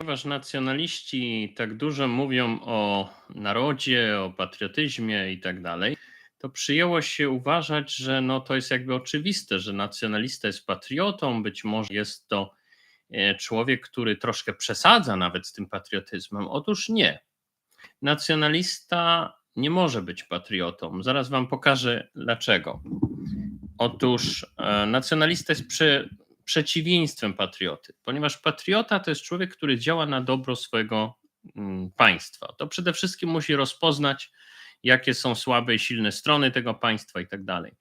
Ponieważ nacjonaliści tak dużo mówią o narodzie, o patriotyzmie i tak dalej, to przyjęło się uważać, że no to jest jakby oczywiste, że nacjonalista jest patriotą, być może jest to e, człowiek, który troszkę przesadza nawet z tym patriotyzmem. Otóż nie. Nacjonalista nie może być patriotą. Zaraz wam pokażę dlaczego. Otóż e, nacjonalista jest przy, przeciwieństwem patrioty, ponieważ patriota to jest człowiek, który działa na dobro swojego mm, państwa. To przede wszystkim musi rozpoznać, jakie są słabe i silne strony tego państwa i tak dalej.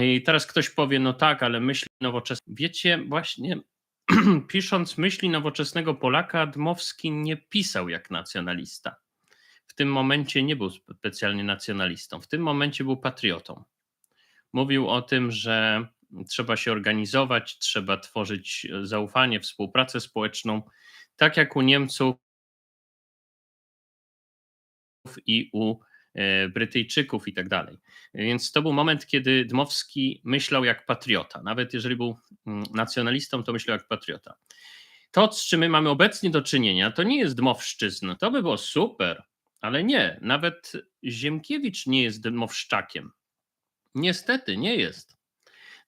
I teraz ktoś powie, no tak, ale myśli nowoczesne. Wiecie, właśnie pisząc myśli nowoczesnego Polaka, Dmowski nie pisał jak nacjonalista. W tym momencie nie był specjalnie nacjonalistą, w tym momencie był patriotą. Mówił o tym, że trzeba się organizować, trzeba tworzyć zaufanie, współpracę społeczną, tak jak u Niemców i u e, Brytyjczyków i tak dalej. Więc to był moment, kiedy Dmowski myślał jak patriota. Nawet jeżeli był mm, nacjonalistą, to myślał jak patriota. To, z czym my mamy obecnie do czynienia, to nie jest Dmowszczyzna. To by było super, ale nie. Nawet Ziemkiewicz nie jest Dmowszczakiem. Niestety nie jest.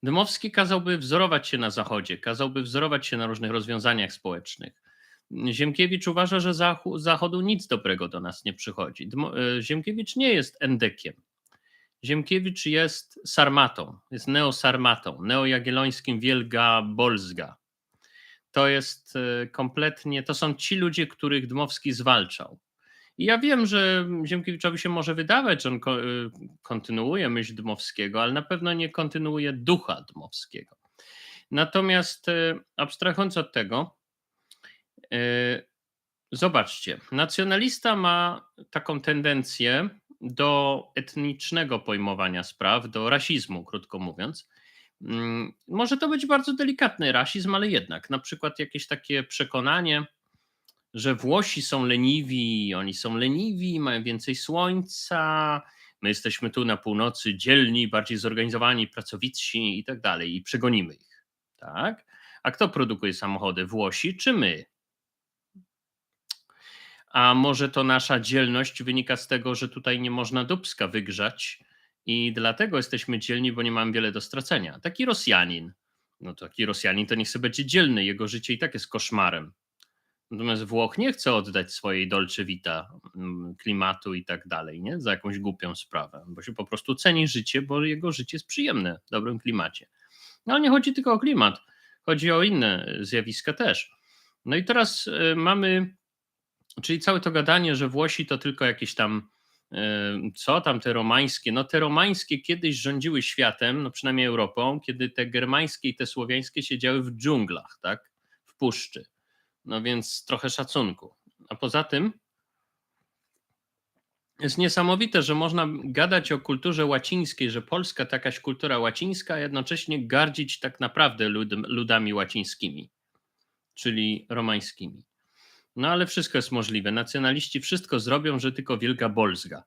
Dmowski kazałby wzorować się na Zachodzie, kazałby wzorować się na różnych rozwiązaniach społecznych. Ziemkiewicz uważa, że z Zachodu nic dobrego do nas nie przychodzi. E, Ziemkiewicz nie jest endekiem. Ziemkiewicz jest sarmatą, jest neosarmatą, neojagiellońskim Wielga Bolzga. To jest e, kompletnie, to są ci ludzie, których Dmowski zwalczał. I ja wiem, że Ziemkiewiczowi się może wydawać, że on y, kontynuuje myśl Dmowskiego, ale na pewno nie kontynuuje ducha Dmowskiego. Natomiast y, abstrahując od tego, y, zobaczcie, nacjonalista ma taką tendencję do etnicznego pojmowania spraw, do rasizmu, krótko mówiąc. Mm, może to być bardzo delikatny rasizm, ale jednak na przykład jakieś takie przekonanie, że Włosi są leniwi, oni są leniwi, mają więcej słońca, my jesteśmy tu na północy dzielni, bardziej zorganizowani, pracowici i tak dalej i przegonimy ich. Tak? A kto produkuje samochody? Włosi czy my? A może to nasza dzielność wynika z tego, że tutaj nie można dubska wygrzać i dlatego jesteśmy dzielni, bo nie mamy wiele do stracenia. Taki Rosjanin, no taki Rosjanin to niech sobie będzie dzielny, jego życie i tak jest koszmarem. Natomiast Włoch nie chce oddać swojej Dolce Vita, mm, klimatu i tak dalej, nie? Za jakąś głupią sprawę, bo się po prostu ceni życie, bo jego życie jest przyjemne w dobrym klimacie. No ale nie chodzi tylko o klimat, chodzi o inne zjawiska też. No i teraz y, mamy, czyli całe to gadanie, że Włosi to tylko jakieś tam, y, co tam te romańskie, no te romańskie kiedyś rządziły światem, no przynajmniej Europą, kiedy te germańskie i te słowiańskie siedziały w dżunglach, tak, w puszczy no więc trochę szacunku. A poza tym jest niesamowite, że można gadać o kulturze łacińskiej, że Polska to jakaś kultura łacińska, a jednocześnie gardzić tak naprawdę lud, ludami łacińskimi, czyli romańskimi. No ale wszystko jest możliwe. Nacjonaliści wszystko zrobią, że tylko Wielka Bolzga.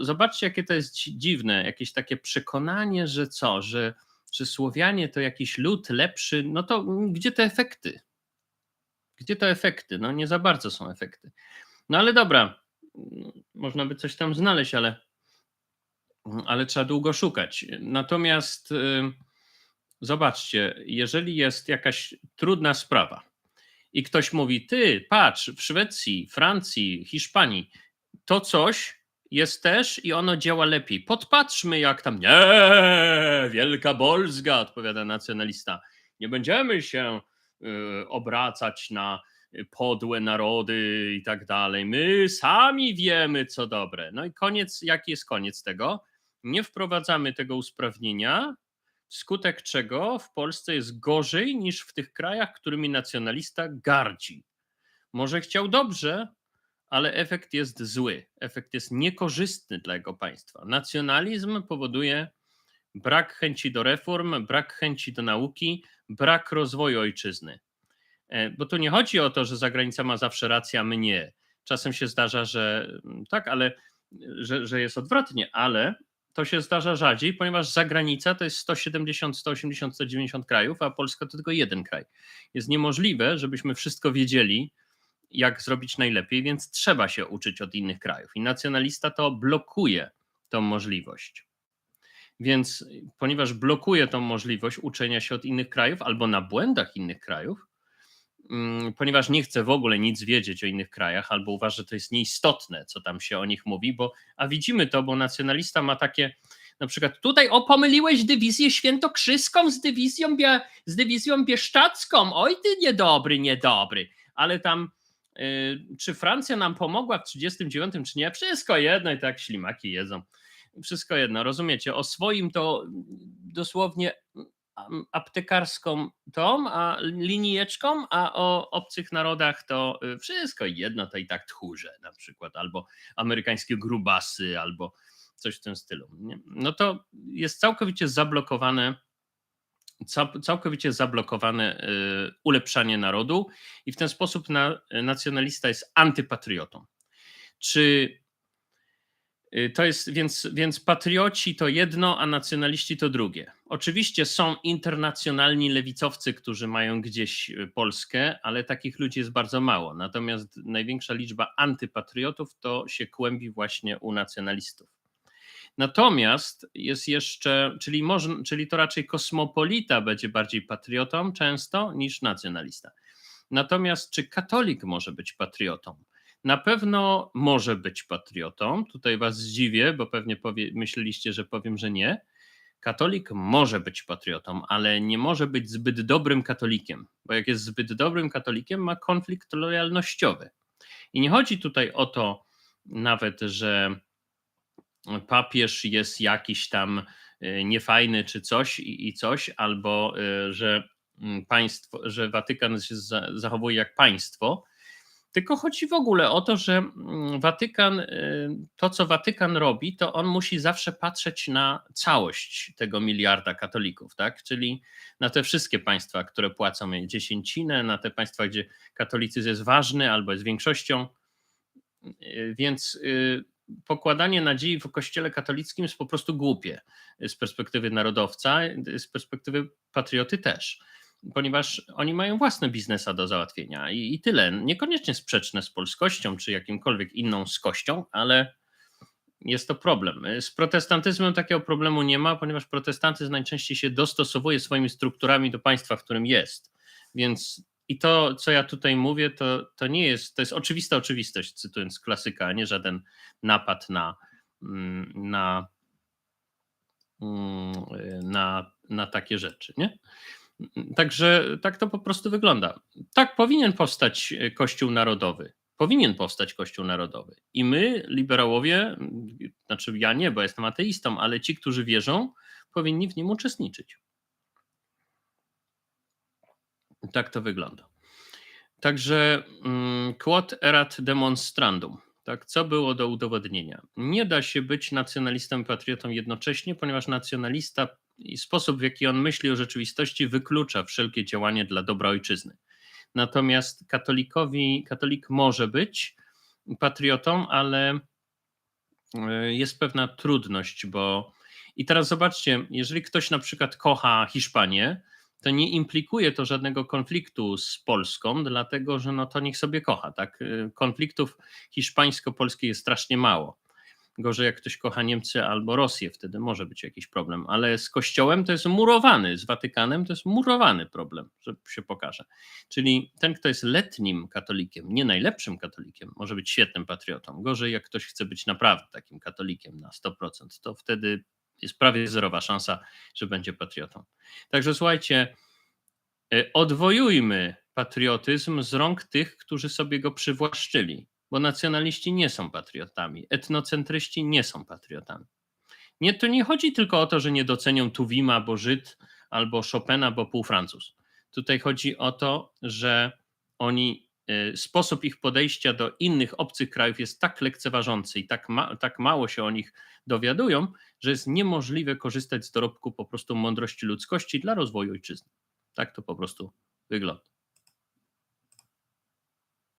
Zobaczcie, jakie to jest dziwne, jakieś takie przekonanie, że co, że, że Słowianie to jakiś lud lepszy, no to gdzie te efekty? Gdzie to efekty? No nie za bardzo są efekty. No ale dobra, można by coś tam znaleźć, ale, ale trzeba długo szukać. Natomiast y, zobaczcie, jeżeli jest jakaś trudna sprawa i ktoś mówi, ty patrz, w Szwecji, Francji, Hiszpanii, to coś jest też i ono działa lepiej. Podpatrzmy, jak tam. Nie, wielka Bolzga, odpowiada nacjonalista. Nie będziemy się obracać na podłe narody i tak dalej. My sami wiemy, co dobre. No i koniec, jaki jest koniec tego? Nie wprowadzamy tego usprawnienia, skutek czego w Polsce jest gorzej niż w tych krajach, którymi nacjonalista gardzi. Może chciał dobrze, ale efekt jest zły. Efekt jest niekorzystny dla jego państwa. Nacjonalizm powoduje brak chęci do reform, brak chęci do nauki, brak rozwoju ojczyzny. E, bo tu nie chodzi o to, że zagranica ma zawsze rację, a my nie. Czasem się zdarza, że mm, tak, ale że, że jest odwrotnie, ale to się zdarza rzadziej, ponieważ zagranica to jest 170, 180, 190 krajów, a Polska to tylko jeden kraj. Jest niemożliwe, żebyśmy wszystko wiedzieli, jak zrobić najlepiej, więc trzeba się uczyć od innych krajów. I nacjonalista to blokuje tą możliwość. Więc ponieważ blokuje tą możliwość uczenia się od innych krajów albo na błędach innych krajów, mm, ponieważ nie chce w ogóle nic wiedzieć o innych krajach, albo uważa, że to jest nieistotne, co tam się o nich mówi, bo a widzimy to, bo nacjonalista ma takie, na przykład tutaj o pomyliłeś dywizję świętokrzyską z dywizją, bie, z dywizją bieszczacką, oj ty niedobry, niedobry, ale tam y, czy Francja nam pomogła w 39 czy nie, wszystko jedno i tak ślimaki jedzą wszystko jedno, rozumiecie? O swoim to dosłownie aptekarską tą, a linijeczką, a o obcych narodach to y, wszystko jedno, to i tak tchórze na przykład, albo amerykańskie grubasy, albo coś w tym stylu. Nie? No to jest całkowicie zablokowane całkowicie zablokowane y, ulepszanie narodu i w ten sposób na, nacjonalista jest antypatriotą. Czy Y, to jest więc, więc patrioci to jedno, a nacjonaliści to drugie. Oczywiście są internacjonalni lewicowcy, którzy mają gdzieś y, Polskę, ale takich ludzi jest bardzo mało. Natomiast największa liczba antypatriotów to się kłębi właśnie u nacjonalistów. Natomiast jest jeszcze, czyli, może, czyli to raczej kosmopolita będzie bardziej patriotą często niż nacjonalista. Natomiast czy katolik może być patriotą? Na pewno może być patriotą. Tutaj was zdziwię, bo pewnie powie, myśleliście, że powiem, że nie. Katolik może być patriotą, ale nie może być zbyt dobrym katolikiem, bo jak jest zbyt dobrym katolikiem, ma konflikt lojalnościowy. I nie chodzi tutaj o to nawet, że papież jest jakiś tam y, niefajny czy coś i, coś, albo y, że mm, państwo, że Watykan się zachowuje jak państwo, tylko chodzi w ogóle o to, że mm, Watykan, y, to co Watykan robi, to on musi zawsze patrzeć na całość tego miliarda katolików, tak? Czyli na te wszystkie państwa, które płacą dziesięcinę, na te państwa, gdzie katolicyzm jest ważny albo jest większością. Y, więc y, pokładanie nadziei w kościele katolickim jest po prostu głupie z perspektywy narodowca, z perspektywy patrioty też ponieważ oni mają własne biznesy do załatwienia i, i tyle. Niekoniecznie sprzeczne z polskością czy jakimkolwiek inną skością, ale jest to problem. Z protestantyzmem takiego problemu nie ma, ponieważ protestantyzm najczęściej się dostosowuje swoimi strukturami do państwa, w którym jest. Więc i to, co ja tutaj mówię, to, to nie jest, to jest oczywista oczywistość, cytując klasyka, a nie żaden napad na, mm, na, mm, na, na takie rzeczy. Nie? Także tak to po prostu wygląda. Tak powinien powstać e, Kościół Narodowy. Powinien powstać Kościół Narodowy. I my, liberałowie, znaczy ja nie, bo jestem ateistą, ale ci, którzy wierzą, powinni w nim uczestniczyć. Tak to wygląda. Także mm, quod erat demonstrandum. Tak, co było do udowodnienia? Nie da się być nacjonalistą i patriotą jednocześnie, ponieważ nacjonalista i sposób, w jaki on myśli o rzeczywistości, wyklucza wszelkie działanie dla dobra ojczyzny. Natomiast katolikowi, katolik może być patriotą, ale e, jest pewna trudność, bo i teraz zobaczcie, jeżeli ktoś na przykład kocha Hiszpanię, to nie implikuje to żadnego konfliktu z Polską, dlatego że no to niech sobie kocha. Tak? E, konfliktów hiszpańsko-polskich jest strasznie mało. Gorzej jak ktoś kocha Niemcy albo Rosję, wtedy może być jakiś problem, ale z Kościołem to jest murowany, z Watykanem to jest murowany problem, że się pokaże. Czyli ten, kto jest letnim katolikiem, nie najlepszym katolikiem, może być świetnym patriotą. Gorzej jak ktoś chce być naprawdę takim katolikiem na 100%, to wtedy jest prawie zerowa szansa, że będzie patriotą. Także słuchajcie, e, odwojujmy patriotyzm z rąk tych, którzy sobie go przywłaszczyli bo nacjonaliści nie są patriotami, etnocentryści nie są patriotami. Nie, to nie chodzi tylko o to, że nie docenią Tuwima, bo Żyd, albo Chopina, bo pół Francuz. Tutaj chodzi o to, że oni, y, sposób ich podejścia do innych obcych krajów jest tak lekceważący i tak, ma, tak mało się o nich dowiadują, że jest niemożliwe korzystać z dorobku po prostu mądrości ludzkości dla rozwoju ojczyzny. Tak to po prostu wygląda.